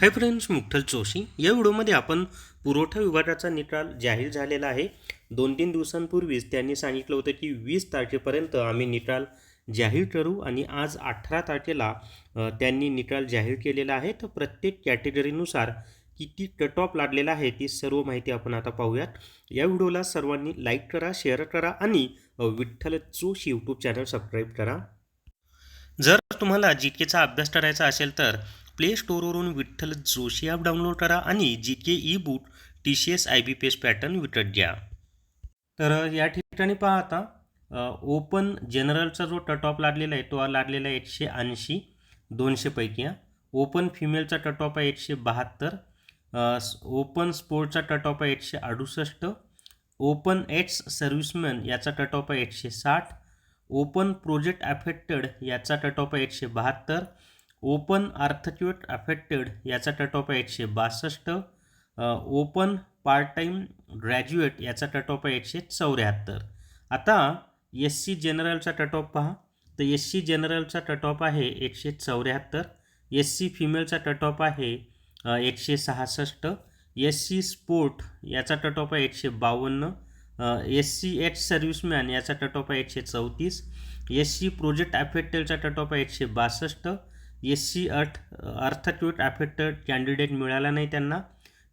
Hi friends मुक्तल Joshi या व्हिडिओमध्ये आपण पुरवठा विभागाचा निकाल जाहीर झालेला आहे. दोन तीन दिवसांपूर्वीच त्यांनी सांगितलं होतं की वीस तारखेपर्यंत आम्ही निकाल जाहीर करू आणि आज अठरा तारखेला त्यांनी निकाल जाहीर केलेला आहे. तर प्रत्येक कॅटेगरीनुसार किती कट ऑफ लागलेला आहे ती सर्व माहिती आपण आता पाहूयात. या व्हिडिओला सर्वांनी लाईक करा शेअर करा आणि Vitthal Joshi YouTube channel subscribe करा. जर तुम्हाला जी केचा अभ्यास करायचा असेल तर प्ले स्टोअरवरून विठ्ठल जोशी ॲप डाउनलोड करा आणि G K E book T C S I B P S pattern विकत घ्या. तर या ठिकाणी पहा आता ओपन जनरलचा जो कट ऑफ लागलेला आहे तो लागलेला आहे एकशे ऐंशी दोनशेपैकी ओपन फिमेलचा कट ऑफ आहे एकशे बहात्तर ओपन स्पोर्टचा कट ऑफ आहे एकशे अडुसष्ट ओपन एट्स सर्व्हिसमॅन याचा कट ऑफ आहे एकशे साठ ओपन प्रोजेक्ट अफेक्टेड याचा कट ऑफ आहे एकशे बहात्तर ओपन आर्थक्यूट अफेक्टेड याचा कट ऑफ आहे एकशे बासष्ट ओपन पार्ट टाईम ग्रॅज्युएट याचा कट ऑफ आहे एकशे चौऱ्याहत्तर. आता एस सी जनरलचा कट ऑफ पहा. तर एस सी जनरलचा कट ऑफ आहे एकशे चौऱ्याहत्तर एस सी फिमेलचा कट ऑफ आहे एकशे सहासष्ट एस सी स्पोर्ट याचा कट ऑफ आहे एकशे बावन्न एस सी एच सर्व्हिसमॅन याचा कट ऑफ आहे एकशे चौतीस एस सी प्रोजेक्ट अफेक्टेडचा कट ऑफ आहे एकशे बासष्ट एस सी अर्थ अर्थक्यूट अफेक्टेड कॅन्डिडेट मिळाला नाही त्यांना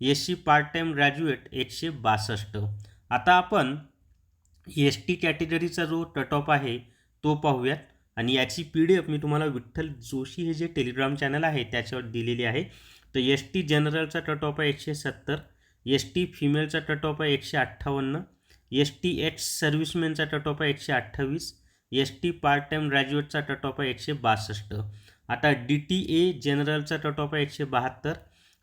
S C part time graduate एकशे बासष्ट. आता आपण एस टी कॅटेगरीचा जो कट ऑफ आहे तो पाहूयात. आणि याची पी डी एफ मी तुम्हाला विठ्ठल जोशी हे जे टेलिग्राम चॅनल आहे त्याच्यावर दिलेली आहे. तर एस टी जनरलचा कट ऑफ आहे एकशे सत्तर एस टी फिमेलचा कट ऑफ आहे एकशे अठ्ठावन्न एस टी एच सर्व्हिसमॅनचा कट ऑफ आहे एकशे अठ्ठावीस एस टी पार्ट टाईम ग्रॅज्युएटचा कट ऑफ आहे एकशे बासष्ट. आता डी टी ए जनरलचा कट ऑफ आहे एकशे बहात्तर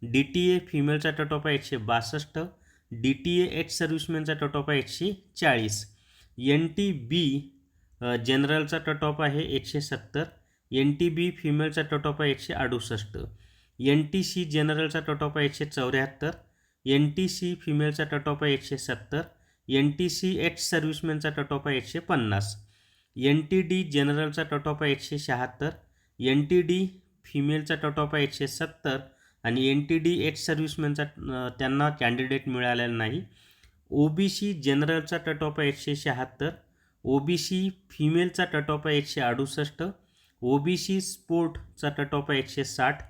डी टी ए फिमेलचा कट ऑफ आहे एकशे बासष्ट डी टी ए एच सर्व्हिसमॅनचा कट ऑफ आहे एकशे चाळीस. एन टी बी जनरलचा कट ऑफ आहे एकशे सत्तर एन टी बी फिमेलचा कट ऑफ आहे एकशे अडुसष्ट एन टी सी जनरलचा कट ऑफ आहे एकशे चौऱ्याहत्तर एन टी सी फिमेलचा कट ऑफ आहे एकशे सत्तर एन टी सी एच सर्व्हिसमॅनचा कट ऑफ आहे एकशे पन्नास एन टी डी जनरलचा कट ऑफ आहे एकशे शहात्तर एन टी डी फिमेलचा कट ऑफ आहे एकशे सत्तर आणि एन टी डी एच सर्व्हिसमॅनचा त्यांना कॅन्डिडेट मिळालेला नाही. ओ बी सी जनरलचा कट ऑफ आहे एकशे शहात्तर ओ बी सी फिमेलचा कट ऑफ आहे एकशे अडुसष्ट ओ बी सी स्पोर्टचा कट ऑफ आहे एकशे साठ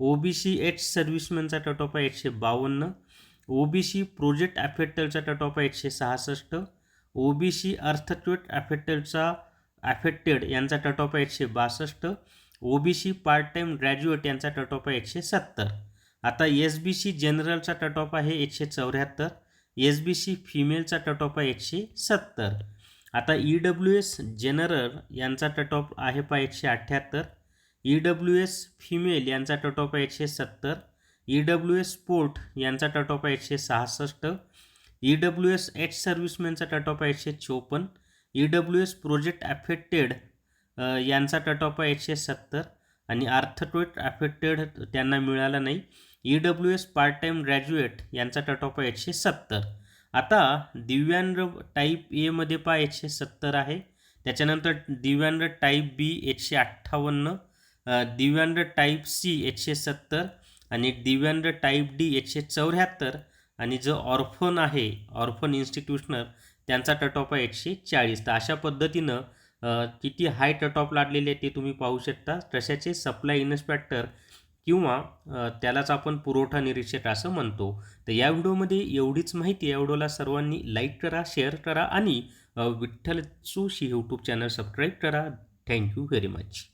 ओ बी सी एच सर्व्हिसमॅनचा कट ऑफ आहे एकशे बावन्न ओ बी सी प्रोजेक्ट अफेक्टलचा कट ऑफ आहे एकशे सहासष्ट ओ बी सी अर्थक्वेट अफेक्टेडचा ॲफेक्टेड यांचा कट ऑफ आहे एकशे बासष्ट O B C part time graduate यांचा कट ऑफ आहे एकशे सत्तर. आता एस बी सी जनरलचा कट ऑफ आहे एकशे चौऱ्याहत्तर एस बी सी फिमेलचा कट ऑफ आहे एकशे सत्तर. आता ई डब्ल्यू एस जनरल यांचा कट ऑफ आहे पा एकशे अठ्ठ्याहत्तर ई डब्ल्यू एस फिमेल यांचा कट ऑफ आहे एकशे सत्तर ई डब्ल्यू एस स्पोर्ट यांचा कट ऑफ आहे एकशे सहासष्ट ई डब्ल्यू एस एच सर्व्हिसमॅनचा कट ऑफ आहे एकशे चोपन्न E W S project affected यांचा कट ऑफ आहे एकशे सत्तर आणि अर्थक्वेट अफेक्टेड त्यांना मिळाला नाही. E W S part time graduate यांचा कट ऑफ आहे एकशे सत्तर. आता दिव्यांग टाईप एमध्ये पहा एकशे सत्तर आहे. त्याच्यानंतर दिव्यांग टाईप बी एकशे अठ्ठावन्न दिव्यांग टाईप सी एकशे सत्तर आणि दिव्यांग टाईप डी एकशे चौऱ्याहत्तर आणि जो ऑर्फन आहे ऑर्फन इन्स्टिट्यूशनल त्यांचा कट ऑफ आहे एकशे चाळीस. तर अशा पद्धतीनं किती हाय कट ऑफ लागलेले आहे ते तुम्ही पाहू शकता. तशाचे सप्लाय इन्स्पेक्टर किंवा त्यालाच आपण पुरवठा निरीक्षक असं म्हणतो. तर या व्हिडिओमध्ये एवढीच माहिती या व्हिडिओला सर्वांनी लाईक करा शेअर करा आणि Vitthal Joshi YouTube channel subscribe करा. Thank you very much